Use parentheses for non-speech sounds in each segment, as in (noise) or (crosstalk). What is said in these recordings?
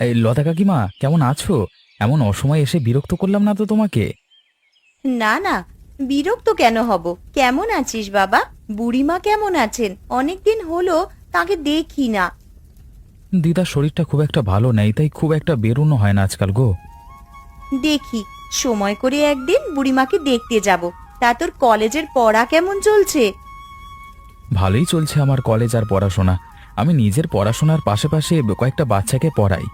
এই লতা কাকিমা কেমন আছো? এমন অসময়ে এসে বিরক্ত করলাম না তো তোমাকে? না না বিরক্ত কেন হব? কেমন আছিস বাবা? বুড়িমা কেমন আছেন? অনেকদিন হলো তাকে দেখি না। দিদার শরীরটা খুব একটা ভালো নেই তাই খুব একটা বেরোনো হয় না আজকাল গো। দেখি সময় করে একদিন বুড়িমাকে দেখতে যাব। তা তোর কলেজের পড়া কেমন চলছে? ভালোই চলছে আমার কলেজ আর পড়াশোনা। আমি নিজের পড়াশোনার পাশাপাশি কয়েকটা বাচ্চাকে পড়াই।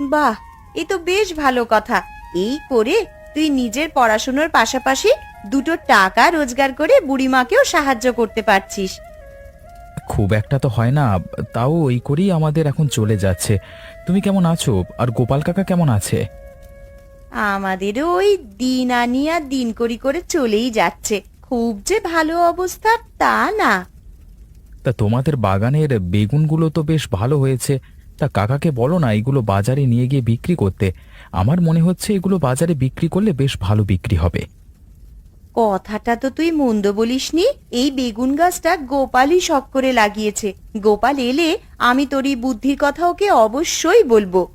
বাহ এ তো বেশ ভালো কথা। এই করে তুই নিজের পড়াশুনোর পাশাপাশি দুটো টাকা রোজগার করে বুড়িমাকেও সাহায্য করতে পারছিস। খুব একটা তো হয় না তাও ওই করেই আমাদের এখন চলে যাচ্ছে। তুমি কেমন আছো? আর গোপাল কাকা কেমন আছে? আমাদেরও ওই দিন আনিয়া দিন করি করে চলেই যাচ্ছে। খুব যে ভালো অবস্থা তা না। তা তোমাদের বাগানের বেগুনগুলো তো বেশ ভালো হয়েছে। তা কাকাকে বলো না এগুলো বাজারে নিয়ে গিয়ে বিক্রি করতে। আমার মনে হচ্ছে এগুলো বাজারে বিক্রি করলে বেশ ভালো বিক্রি হবে। কথাটা তো তুই মন্দ বলিসনি। এই বেগুন গাছটা গোপালই শখ করে লাগিয়েছে। গোপাল এলে আমি তোর এই বুদ্ধির কথা ওকে অবশ্যই বলব।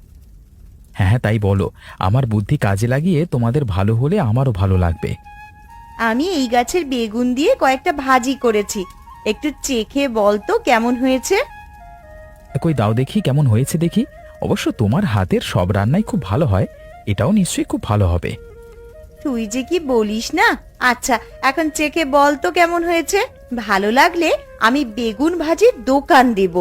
হ্যাঁ হ্যাঁ তাই বলো। আমার বুদ্ধি কাজে লাগিয়ে তোমাদের ভালো হলে আমারও ভালো লাগবে। আমি এই গাছের বেগুন দিয়ে কয়েকটা ভাজি করেছি। একটু চেখে বল তো কেমন হয়েছে। কই দাও দেখি কেমন হয়েছে দেখি। অবশ্য তোমার হাতের সব রান্নাই খুব ভালো হয় এটাও নিশ্চয়ই খুব ভালো হবে। তুই যে কি বলিস না? আচ্ছা এখন চেখে বল তো কেমন হয়েছে। ভালো লাগলে আমি বেগুন ভাজির দোকান দেব।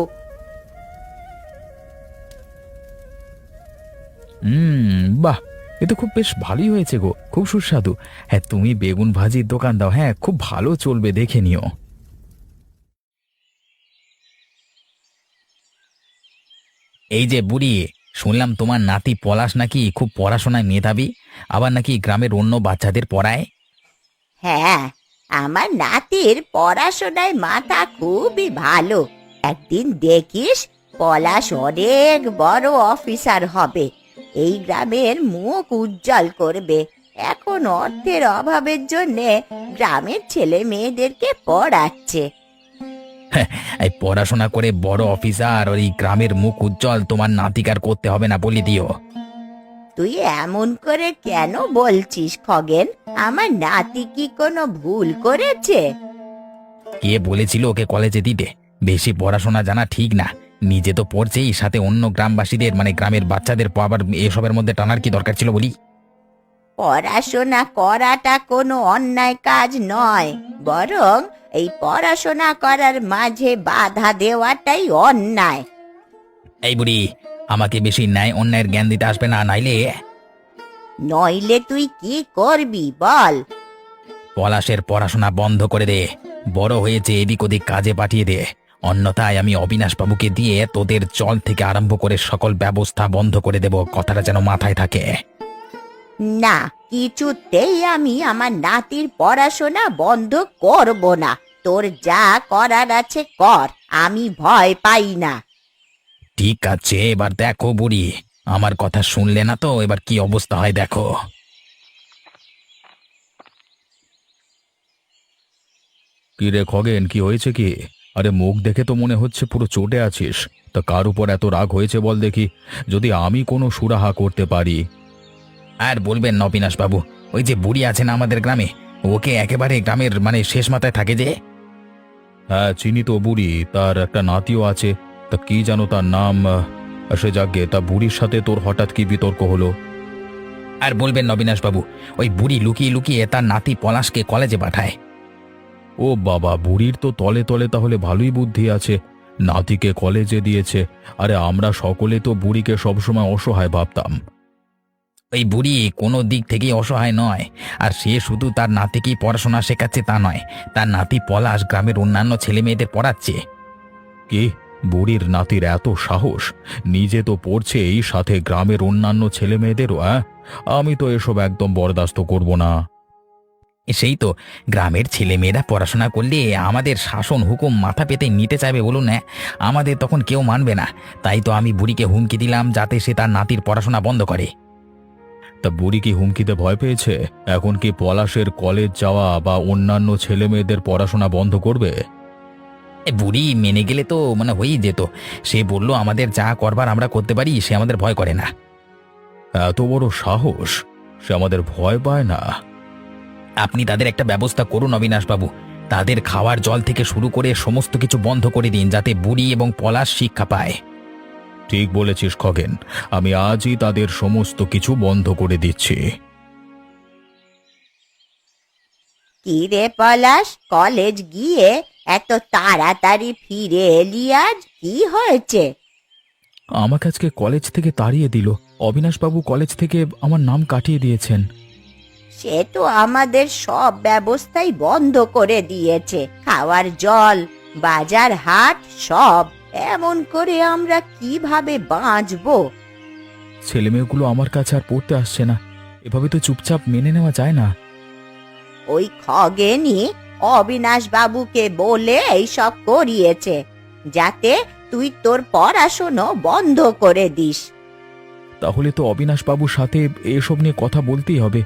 হুম বাহ এ তো খুব বেশ ভালোই হয়েছে গো খুব সুস্বাদু। হ্যাঁ তুমি বেগুন ভাজির দোকান দাও হ্যাঁ খুব ভালো চলবে দেখে নিও। এই যে বুড়ি, শুনলাম তোমার নাতি পলাশ নাকি খুব পড়াশোনায় মেধাবী, আবার নাকি গ্রামের অন্য বাচ্চাদের পড়ায়? হ্যাঁ আমার নাতির পড়াশোনায় মাথা খুবই ভালো। একদিন দেখিস পলাশ অনেক বড় অফিসার হবে। এই গ্রামের মুখ উজ্জ্বল করবে। এখন অর্থের অভাবের জন্যে গ্রামের ছেলে মেয়েদেরকে পড়াচ্ছে। (laughs) এই পড়াশোনা করে বড় অফিসার ওই গ্রামের মুখ উজ্জ্বল তোমার নাতিকার করতে হবে না বলি দিও। তুই এমন করে কেন বলছিস খগেন? আমার নাতি কি কোনো ভুল করেছে? কে বলেছিল ওকে কলেজে দিতে? বেশি পড়াশোনা জানা ঠিক না। নিজে তো পড়ছেই সাথে অন্য গ্রামবাসীদের মানে গ্রামের বাচ্চাদের প- আবার এসবের মধ্যে টানার কি দরকার ছিল বলি? পড়াশোনা করাটা কোনো অন্যায় কাজ নয়। বরং এই পড়াশোনা করার মাঝে বাধা দেওয়াটাই অন্যায়। এই বুড়ি আমাকে বেশি ন্যায় অন্যায়ের জ্ঞান দিতে আসবে না নাইলে? নইলে তুই কি করবি বল। পলাশের পড়াশোনা বন্ধ করে দে বড় হয়েছে এদিক ওদিক কাজে পাঠিয়ে দে। অন্যথায় আমি অবিনাশ বাবুকে দিয়ে তোদের জল থেকে আরম্ভ করে সকল ব্যবস্থা বন্ধ করে দেব কথাটা যেন মাথায় থাকে। না কিছুতেই আমি আমার নাতির পড়াশোনা বন্ধ করব না। তোর যা করার আছে কর আমি ভয় পাই না। ঠিক আছে এবার দেখো বুড়ি আমার কথা শুনলে না তো? এবার কি অবস্থা হয় দেখো। কি রে খগেন কি হয়েছে কি? আরে মুখ দেখে তো মনে হচ্ছে পুরো চটে আছিস। তা কার উপর এত রাগ হয়েছে বল দেখি। যদি আমি কোনো সুরাহা করতে পারি আর বলবেন নবিনাশ বাবু ওই যে বুড়ি আছে না আমাদের গ্রামে ওকে একেবারে গ্রামের মানে শেষ মাথায় থাকে যে। হ্যাঁ চিনি তো বুড়ি তার একটা নাতিও আছে। তা কি জানো তার নাম? আহ, সে যাগে তা বুড়ির সাথে তোর হঠাৎ কি বিতর্ক হলো? আর বলবেন নবিনাশ বাবু ওই বুড়ি লুকিয়ে লুকিয়ে তার নাতি পলাশকে কলেজে পাঠায়। ও বাবা বুড়ির তো তলে তলে তাহলে ভালোই বুদ্ধি আছে। নাতিকে কলেজে দিয়েছে। আরে আমরা সকলে তো বুড়িকে সবসময় অসহায় ভাবতাম। ওই বুড়ি কোনো দিক থেকেই অসহায় নয়। আর সে শুধু তার নাতিকেই পড়াশোনা শেখাচ্ছে তা নয় তার নাতি পলাশ গ্রামের অন্যান্য ছেলে মেয়েদের পড়াচ্ছে। কি? বুড়ির নাতির এত সাহস? নিজে তো পড়ছেই সাথে গ্রামের অন্যান্য ছেলে মেয়েদেরও? আমি তো এসব একদম বরদাস্ত করব না। সেই তো গ্রামের ছেলেমেয়েরা পড়াশোনা করলে আমাদের শাসন হুকুম মাথা পেতে নিতে চাইবে বলুন না আমাদের তখন কেউ মানবে না। তাই তো আমি বুড়িকে হুমকি দিলাম যাতে সে তার নাতির পড়াশোনা বন্ধ করে। তা বুড়ি কি হুমকিতে ভয় পেয়েছে? এখন কি পলাশের কলেজ যাওয়া বা অন্যান্য ছেলে মেয়েদের পড়াশোনা বন্ধ করবে? এ বুড়ি মেনে গেলে তো মানে হয়েই যেত। সে বলল আমাদের যা করবার আমরা করতে পারি সে আমাদের ভয় করে না। এত বড় সাহস? সে আমাদের ভয় পায় না। আপনি তাদের একটা ব্যবস্থা করুন অবিনাশবাবু তাদের খাওয়ার জল থেকে শুরু করে সমস্ত কিছু বন্ধ করে দিন যাতে বুড়ি এবং পলাশ শিক্ষা পায়। ঠিক বলেছিস খগেন। আমি আজই তাদের সমস্ত কিছু বন্ধ করে দিচ্ছি। কি রে পলাশ? কলেজ গিয়ে এত তাড়াতাড়ি ফিরে এলি আজ? কি হয়েছে? আমাকে আজকে কলেজ থেকে তাড়িয়ে দিল। অবিনাশবাবু কলেজ থেকে আমার নাম কাটিয়ে দিয়েছেন। সে তো আমাদের সব ব্যবস্থাই বন্ধ করে দিয়েছে। খাওয়ার জল বাজার হাট সব। এমন করে আমরা কীভাবে বাঁচবো? ছেলেমেয়েগুলো আমার কাছে আর পড়তে আসছে না। এভাবে তো চুপচাপ মেনে নেওয়া যায় না। ওই খগেনি অবিনাশ বাবুকে বলে এইসব করিয়েছে যাতে তুই তোর পড়াশুনো বন্ধ করে দিস। তাহলে তো অবিনাশবাবুর সাথে এসব নিয়ে কথা বলতেই হবে।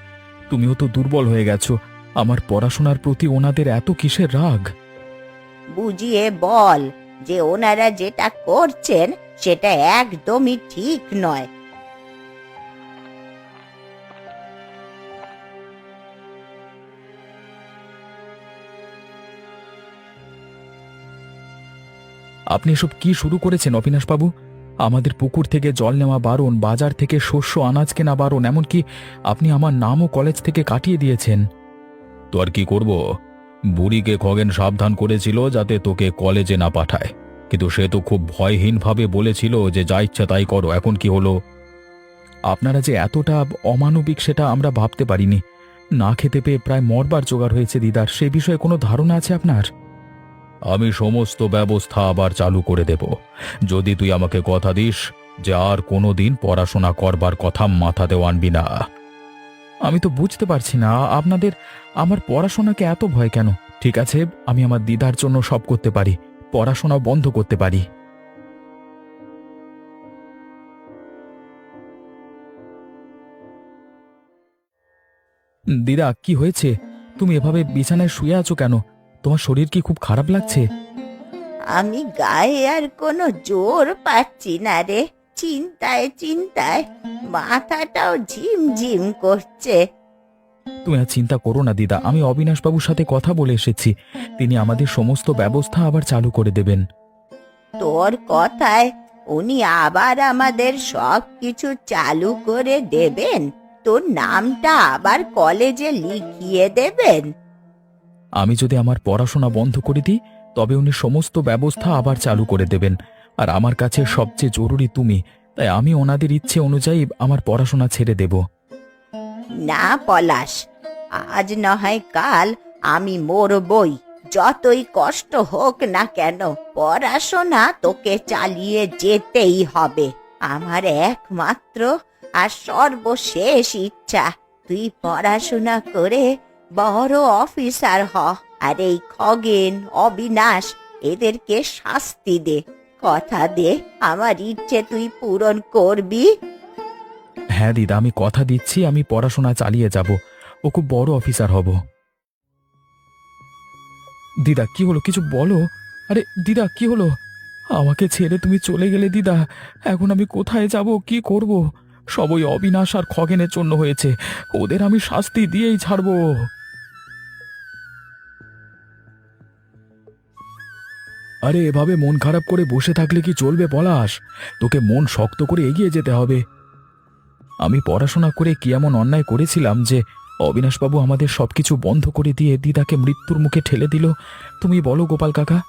তুমিও তো দুর্বল হয়ে গেছো। আমার পড়াশোনার প্রতি ওনাদের এত কিসের রাগ? বুঝিয়ে বল যে ওনারা যেটা করছেন, সেটা একদমই ঠিক নয়। আপনি এসব কি শুরু করেছেন, অবিনাশবাবু? আমাদের পুকুর থেকে জল নেওয়া বারণ, বাজার থেকে শস্য, আনাজ কেনা বারণ, এমনকি আপনি আমার নামও কলেজ থেকে কাটিয়ে দিয়েছেন। তো আর কি করব? বুড়িকে খগেন সাবধান করেছিল যাতে তোকে কলেজে না পাঠায়। কিন্তু সে তো খুব ভয়হীনভাবে বলেছিল যে যা ইচ্ছা তাই করো, এখন কি হলো? আপনারা যে এতটা অমানবিক সেটা আমরা ভাবতে পারিনি। না খেতে পেয়ে প্রায় মরবার জোগাড় হয়েছে দিদার, সে বিষয়ে কোনো ধারণা আছে আপনার? আমি সমস্ত ব্যবস্থা আবার চালু করে দেব। যদি তুই আমাকে কথা দিস যে আর কোনো দিন পড়াশোনা করবার কথা মাথাতেও আনবি না। আমি তো বুঝতে পারছি না। আপনাদের আমার পড়াশোনাকে এত ভয় কেন? ঠিক আছে, আমি আমার দিদার জন্য সব করতে পারি। পড়াশোনা বন্ধ করতে পারি। দিদা, কি হয়েছে? তুমি এভাবে বিছানায় শুয়ে আছো কেন? তোমার শরীর কি খুব খারাপ লাগছে? আমি গায়ে আর কোনো জোর পাচ্ছি না রে। চিন্তায় চিন্তায় মাথাটাও ঝিমঝিম করছে। তুমি আর চিন্তা করো না দিদা। আমি অবিনাশবাবুর সাথে কথা বলে এসেছি। তিনি আমাদের সমস্ত ব্যবস্থা আবার চালু করে দেবেন। তোর কথায় উনি আবার আমাদের সব কিছু চালু করে দেবেন? তোর নামটা আবার কলেজে লিখিয়ে দেবেন? আমি যদি আমার পড়াশোনা বন্ধ করে দিই তবে উনি সমস্ত ব্যবস্থা আবার চালু করে দেবেন। আর আমার কাছে সবচেয়ে জরুরি তুমি, তাই আমি ওনাদের ইচ্ছে অনুযায়ী আমার পড়াশোনা ছেড়ে দেব। না পলাশ, আজ না হয় কাল আমি মরবই, যতই কষ্ট হোক না কেন, পড়াশোনা তোকে চালিয়ে যেতেই হবে। আমার একমাত্র আর সর্বশেষ ইচ্ছা, তুই পড়াশোনা করে বড় অফিসার হ, আর এই খগেন, অবিনাশ, এদেরকে শাস্তি দে। কথা দে, আমার ইচ্ছে তুই পূরণ করবি। হ্যাঁ দিদা, আমি কথা দিচ্ছি, আমি পড়াশোনা চালিয়ে যাব। ও খুব বড় অফিসার হব। দিদা, কি হলো? কিছু বলো। আরে দিদা, কি হলো? আমাকে ছেড়ে তুমি চলে গেলে দিদা। এখন আমি কোথায় যাব? কি করব? সব ওই অবিনাশ আর খগেনের জন্য হয়েছে। ওদের আমি শাস্তি দিয়েই ছাড়বো। আরে, এভাবে মন খারাপ করে বসে থাকলে কি চলবে পলাশ? তোকে মন শক্ত করে এগিয়ে যেতে হবে। আমি পড়াশোনা করে কি এমন অন্যায় করেছিলাম যে, অবিনাশবাবু আমাদের সবকিছু বন্ধ করে দিয়ে দিদাকে মৃত্যুর মুখে ঠেলে দিল? তুমি বলো, গোপাল কাকা।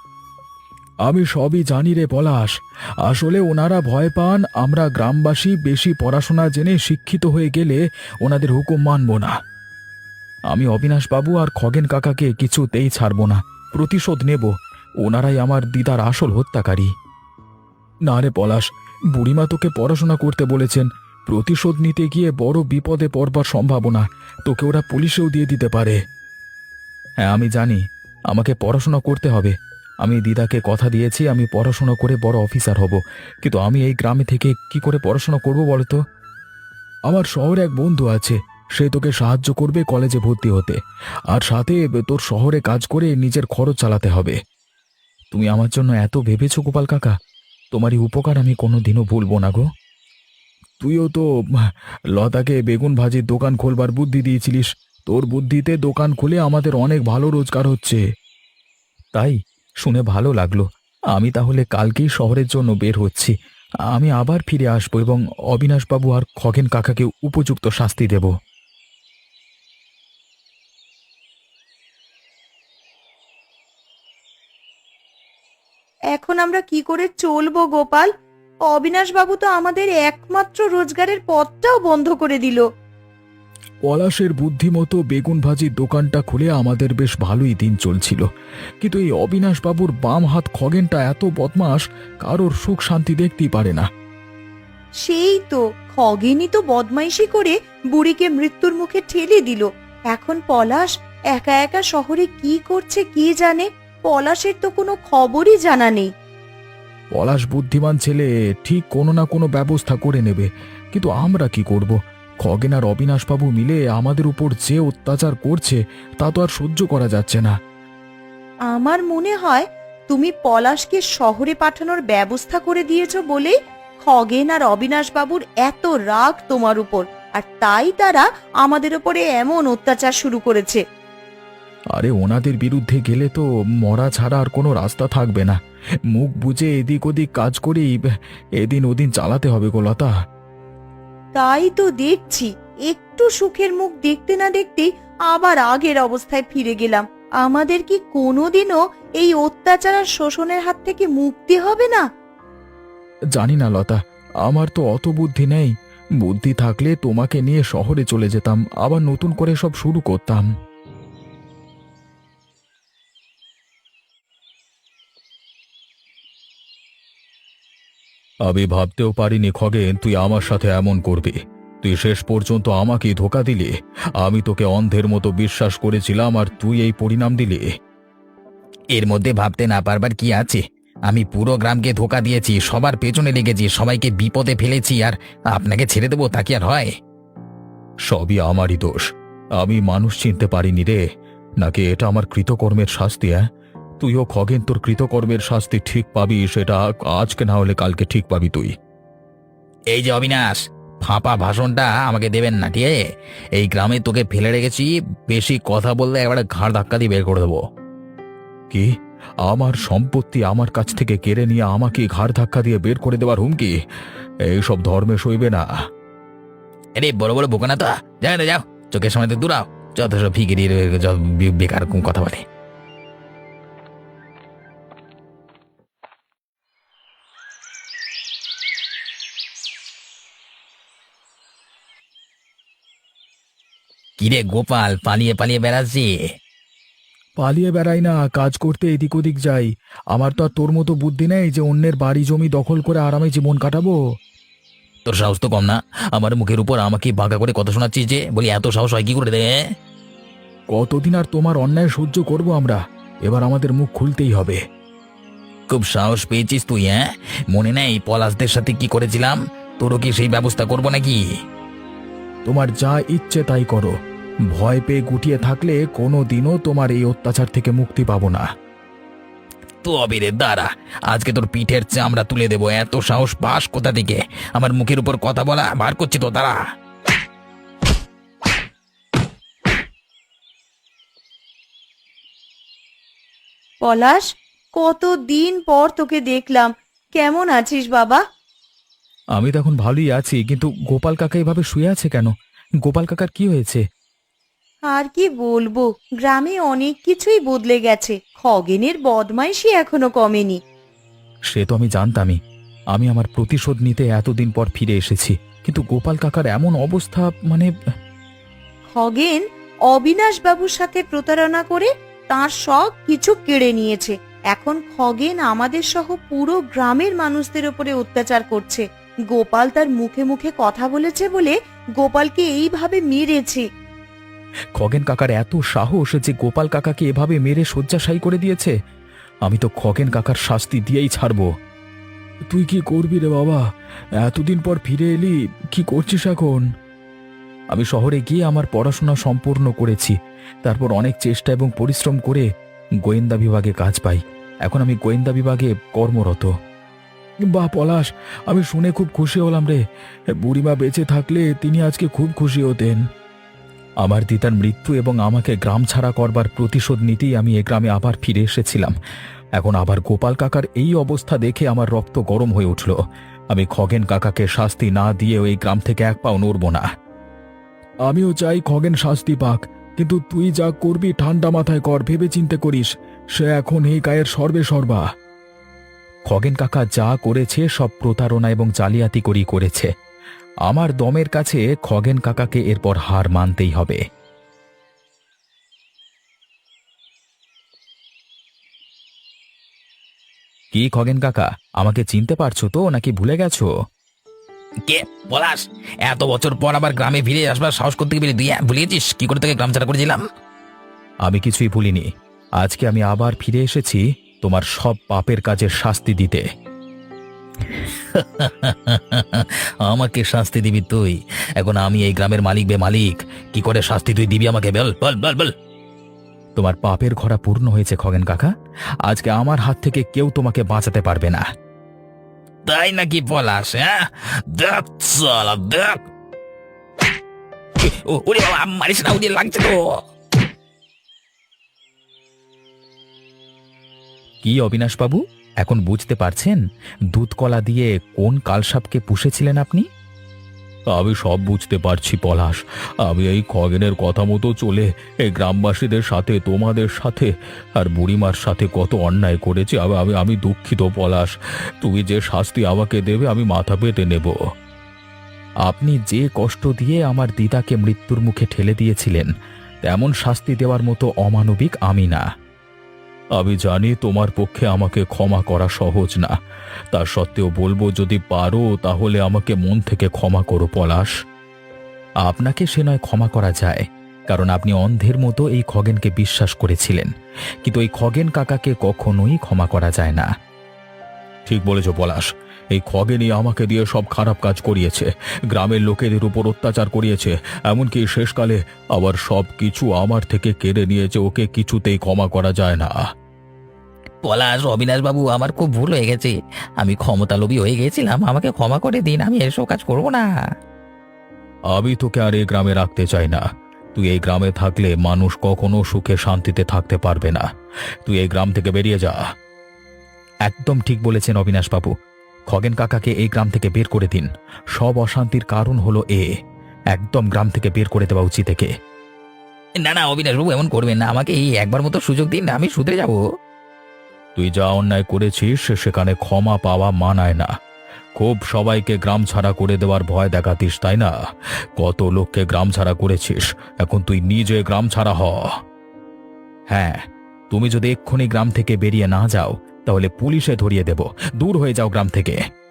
আমি সবই জানি রে পলাশ। আসলে ওনারা ভয় পান, আমরা গ্রামবাসী বেশি পড়াশোনা জেনে শিক্ষিত হয়ে গেলে ওনাদের হুকুম মানব না। আমি অবিনাশবাবু আর খগেন কাকাকে কিছুতেই ছাড়ব না। প্রতিশোধ নেব। ওনারাই আমার দিদার আসল হত্যাকারী। না রে পলাশ, বুড়িমা তোকে পড়াশোনা করতে বলেছেন। প্রতিশোধ নিতে গিয়ে বড় বিপদে পড়বার সম্ভাবনা তোকে ওরা পুলিশেও দিয়ে দিতে পারে। হ্যাঁ আমি জানি, আমাকে পড়াশোনা করতে হবে। আমি দিদাকে কথা দিয়েছি, আমি পড়াশোনা করে বড় অফিসার হব। কিন্তু আমি এই গ্রামে থেকে কি করে পড়াশোনা করব বলতো? আমার শহরে এক বন্ধু আছে, সে তোকে সাহায্য করবে কলেজে ভর্তি হতে। আর সাথে তোর শহরে কাজ করে নিজের খরচ চালাতে হবে। তুমি আমার জন্য এত ভেবেছো, গোপাল কাকা? তোমারই উপকার আমি কোনোদিনও ভুলবো না গো। তুইও তো লতাকে বেগুন ভাজির দোকান খোলবার বুদ্ধি দিয়েছিলিস। তোর বুদ্ধিতে দোকান খুলে আমাদের অনেক ভালো রোজগার হচ্ছে। তাই শুনে ভালো লাগল। আমি তাহলে কালকেই শহরের জন্য বের হচ্ছি। আমি আবার ফিরে আসব এবং অবিনাশবাবু আর খগেন কাকাকে উপযুক্ত শাস্তি দেব। এখন আমরা কি করে চলবো গোপাল? অবিনাশবাবু তো আমাদের একমাত্র রোজগারের পথটাও বন্ধ করে দিল। পলাশের বুদ্ধিমতো বেগুন ভাজির দোকানটা খুলে আমাদের বেশ ভালোই দিন চলছিল। কিন্তু এই অবিনাশবাবুর বাম হাত খগেনটা এত বদমাস কারোর সুখ শান্তি দেখতেই পারে না। সেই তো খগেনই তো বদমাইশি করে বুড়িকে মৃত্যুর মুখে ঠেলে দিল। এখন পলাশ একা একা শহরে কি করছে কি জানে? পলাশের তো কোনো খবরই জানা নেই। পলাশ বুদ্ধিমান ছেলে ঠিক কোনো না কোনো ব্যবস্থা করে নেবে। কিন্তু আমরা কি করব? খগেন আর অবিনাশবাবু মিলে আমাদের উপর যে অত্যাচার করছে তা তো আর সহ্য করা যাচ্ছে না। আমার মনে হয় তুমি পলাশকে শহরে পাঠানোর ব্যবস্থা করে দিয়েছ বলেই খগেন আর অবিনাশবাবুর এত রাগ তোমার উপর। আর তাই তারা আমাদের উপরে এমন অত্যাচার শুরু করেছে। আরে ওনাদের বিরুদ্ধে গেলে তো মরা ছাড়া আর কোনো রাস্তা থাকবে না। মুখ বুঝে এদিক ওদিক কাজ করেই এদিন ওদিন চালাতে হবে গোলতা তাই তো দেখছি একটু সুখের মুখ দেখতে না দেখতেই আবার আগের অবস্থায় ফিরে গেলাম। আমাদের কি কোনোদিনও এই অত্যাচার আর শোষণের হাত থেকে মুক্তি হবে না? জানি না লতা আমার তো অত বুদ্ধি নেই। বুদ্ধি থাকলে তোমাকে নিয়ে শহরে চলে যেতাম আবার নতুন করে সব শুরু করতাম। আমি ভাবতেও পারিনি খগেন তুই আমার সাথে এমন করবি। তুই শেষ পর্যন্ত আমাকেই ধোকা দিলি। আমি তোকে অন্ধের মতো বিশ্বাস করেছিলাম আর তুই এই পরিণাম দিলি। এর মধ্যে ভাবতে না পারবার কি আছে? আমি পুরো গ্রামকে ধোকা দিয়েছি সবার পেছনে লেগেছি সবাইকে বিপদে ফেলেছি আর আপনাকে ছেড়ে দেবো তা কি আর হয়? সবই আমারই দোষ। আমি মানুষ চিনতে পারিনি রে। নাকি এটা আমার কৃতকর্মের শাস্তি হ্যাঁ? তুইও খগেন তোর কৃতকর্মের শাস্তি ঠিক পাবি সেটা আজকে না হলে কালকে ঠিক পাবি তুই। এই যে অবিনাশ ফাঁপা ভাষণটা আমাকে দেবেন না ঠিক আছে এই গ্রামে তোকে ফেলে রেখেছি বেশি কথা বললে একবারে ঘাড় ধাক্কা দিয়ে বের করে দেবো। কি? আমার সম্পত্তি আমার কাছ থেকে কেড়ে নিয়ে আমাকে ঘাড় ধাক্কা দিয়ে বের করে দেওয়ার হুমকি? এইসব ধর্মে সইবে না। আরে বড় বড় বোকা না তো? যাও না যাও। চোখের সামনে তো দূরাও যত সব ফিকিরি বেকার কথা বলে। কিরে গোপাল পালিয়ে পালিয়ে বেড়াচ্ছি? পালিয়ে বেড়াই না কাজ করতে এদিক ওদিক যাই। আমার তো আর তোর মতো বুদ্ধি নেই যে অন্যের বাড়ি জমি দখল করে আরামে জীবন কাটাবো। তোর সাহস তো কম না। আমার মুখের উপর আমাকে বাঁকা করে কথা শোনাচ্ছিস যে বলি এত সাহস হয় কি করে দে কতদিন আর তোমার অন্যায় সহ্য করব আমরা? এবার আমাদের মুখ খুলতেই হবে। খুব সাহস পেয়েছিস তুই হ্যাঁ? মনে নেই পলাশদের সাথে কি করেছিলাম? তোরও কি সেই ব্যবস্থা করব নাকি? তোমার যা ইচ্ছে তাই করো। ভয় পেয়ে গুটিয়ে থাকলে কোনো দিনও তোমার এই অত্যাচার থেকে মুক্তি পাবো না। তবে রে দাঁড়া। আজকে তোর পিঠের চামড়া তুলে দেবো। এত সাহস পাস কোথা থেকে? আমার মুখের উপর কথা বলা বার করছি তো দাঁড়া। পলাশ কত দিন পর তোকে দেখলাম। কেমন আছিস বাবা? আমি তো এখন ভালোই আছি কিন্তু গোপাল কাকা এভাবে শুয়ে আছে কেন? গোপাল কাকার কি হয়েছে? আর কি বলব? গ্রামে অনেক কিছুই বদলে গেছে। খগেনের বদমাইশি এখনও কমেনি। সে তো আমি জানতামই। আমি আমার প্রতিশোধ নিতে এতদিন পর ফিরে এসেছি। কিন্তু গোপাল কাকার এমন অবস্থা মানে খগেন অবিনাশ বাবুর সাথে প্রতারণা করে তার সব কিছু কেড়ে নিয়েছে। এখন খগেন আমাদের সহ পুরো গ্রামের মানুষদের উপরে অত্যাচার করছে। গোপাল তার মুখে মুখে কথা বলেছে বলে গোপালকে এইভাবে মেরেছে। খগেন কাকার এত সাহস যে গোপাল কাকাকে এভাবে মেরে শয্যাশায়ী করে দিয়েছে? আমি তো খগেন কাকার শাস্তি দিয়েই ছাড়বো। তুই কি করবি রে বাবা? এতদিন পর ফিরে এলি, কি করছিস এখন? আমি শহরে গিয়ে আমার পড়াশোনা সম্পূর্ণ করেছি, তারপর অনেক চেষ্টা এবং পরিশ্রম করে গোয়েন্দা বিভাগে কাজ পাই। এখন আমি গোয়েন্দা বিভাগে কর্মরত। বাহ, পলাশ, আমি শুনে খুব খুশি হলাম রে। বুড়িমা বেঁচে থাকলে তিনি আজকে খুব খুশি হতেন। আমার দিদার মৃত্যু এবং আমাকে গ্রাম ছাড়া করবার প্রতিশোধ নিতেই আমি এ গ্রামে আবার ফিরে এসেছিলাম। এখন আবার গোপাল কাকার এই অবস্থা দেখে আমার রক্ত গরম হয়ে উঠল। আমি খগেন কাকাকে শাস্তি না দিয়ে ওই গ্রাম থেকে এক পাও নড়ব না। আমিও চাই খগেন শাস্তি পাক, কিন্তু তুই যা করবি ঠান্ডা মাথায় কর ভেবে চিন্তে করিস, সে এখন এই গায়ের সর্বে সর্বা। খগেন কাকা যা করেছে সব প্রতারণা এবং জালিয়াতি করি করেছে। আমার দমের কাছে খগেন কাকাকে এরপর হার মানতেই হবে। কি খগেন কাকা আমাকে চিনতে পারছ তো নাকি ভুলে গেছো? কে? পলাশ এত বছর পর আবার গ্রামে ফিরে আসবার সাহস করতে গেলে তুই হ্যাঁ, ভুলিয়েছিস? কি করে তোকে গ্রাম ছাড়া করেছিলাম আমি কিছুই ভুলিনি। আজকে আমি আবার ফিরে এসেছি তোমার সব পাপের কাজের শাস্তি দিতে। (laughs) আমাকে শাস্তি দিবি তুই। এখন আমি এই গ্রামের মালিক বে মালিক। কি করে শাস্তি তুই দিবি আমাকে? বল বল বল বল। তোমার পাপের ঘরা পূর্ণ হয়েছে খগেন কাকা। আজকে আমার হাত থেকে কেউ তোমাকে বাঁচাতে পারবে না। তাই নাকি পলাশ হ্যাঁ? দেখ সালা দেখ। ও, ওরে বাবা মারিস না ওরে লাগছে তো। কি অবিনাশবাবু এখন বুঝতে পারছেন দুধ কলা দিয়ে কোন কালসাপকে পুষেছিলেন আপনি? আমি সব বুঝতে পারছি পলাশ। আমি এই খগেনের কথা মতো চলে এই গ্রামবাসীদের সাথে তোমাদের সাথে আর বুড়িমার সাথে কত অন্যায় করেছি। আমি আমি আমি দুঃখিত পলাশ। তুমি যে শাস্তি আমাকে দেবে আমি মাথা পেতে নেব। আপনি যে কষ্ট দিয়ে আমার দিদাকে মৃত্যুর মুখে ঠেলে দিয়েছিলেন তেমন শাস্তি দেওয়ার মতো অমানবিক আমি না। আমি জানি তোমার পক্ষে আমাকে ক্ষমা করা সহজ না। তা সত্ত্বেও বলব, যদি পারো, তাহলে আমাকে মন থেকে ক্ষমা করো, পলাশ। আপনাকে সে নয় ক্ষমা করা যায়, কারণ আপনি অন্ধের মতো এই খগেনকে বিশ্বাস করেছিলেন। কিন্তু এই খগেন কাকাকে কখনোই ক্ষমা করা যায় না। ঠিক বলেছ, পলাশ। এই খগেনই আমাকে দিয়ে সব খারাপ কাজ করিয়েছে, গ্রামের লোকেদের উপর অত্যাচার করিয়েছে, এমনকি শেষকালে আবার সব কিছু আমার থেকে কেড়ে নিয়েছে, ওকে কিছুতেই ক্ষমা করা যায় না। পলাশ অবিনাশ বাবু আমার খুব ভুল হয়ে গেছে। আমি ক্ষমতা লোভী হয়ে গেছিলাম আমাকে ক্ষমা করে দিন আমি এসব কাজ করব না। আমি তোকে আর এই গ্রামে রাখতে চাই না। তুই এই গ্রামে থাকলে মানুষ কখনো সুখে শান্তিতে থাকতে পারবে না। তুই এই গ্রাম থেকে বেরিয়ে যা। একদম ঠিক বলেছেন অবিনাশবাবু। খগেন কাকাকে এই গ্রাম থেকে বের করে দিন। সব অশান্তির কারণ হলো এ। একদম গ্রাম থেকে বের করে দেওয়া উচিত একে। না না অবিনাশ বাবু এমন করবেন না। আমাকে এই একবার মতো সুযোগ দিন আমি শুধরে যাব। তুই যা অন্যায় করেছিস, সেখানে ক্ষমা পাওয়া মানায় না। খুব সবাইকে গ্রাম ছাড়া করে দেওয়ার ভয় দেখাতিস, তাই না? কত লোককে গ্রাম ছাড়া করেছিস, এখন তুই নিজে গ্রাম ছাড়া হ। হ্যাঁ তুমি যদি এক্ষুনি গ্রাম থেকে বেরিয়ে না যাও, তাহলে পুলিশে ধরিয়ে দেব। দূর হয়ে যাও গ্রাম থেকে।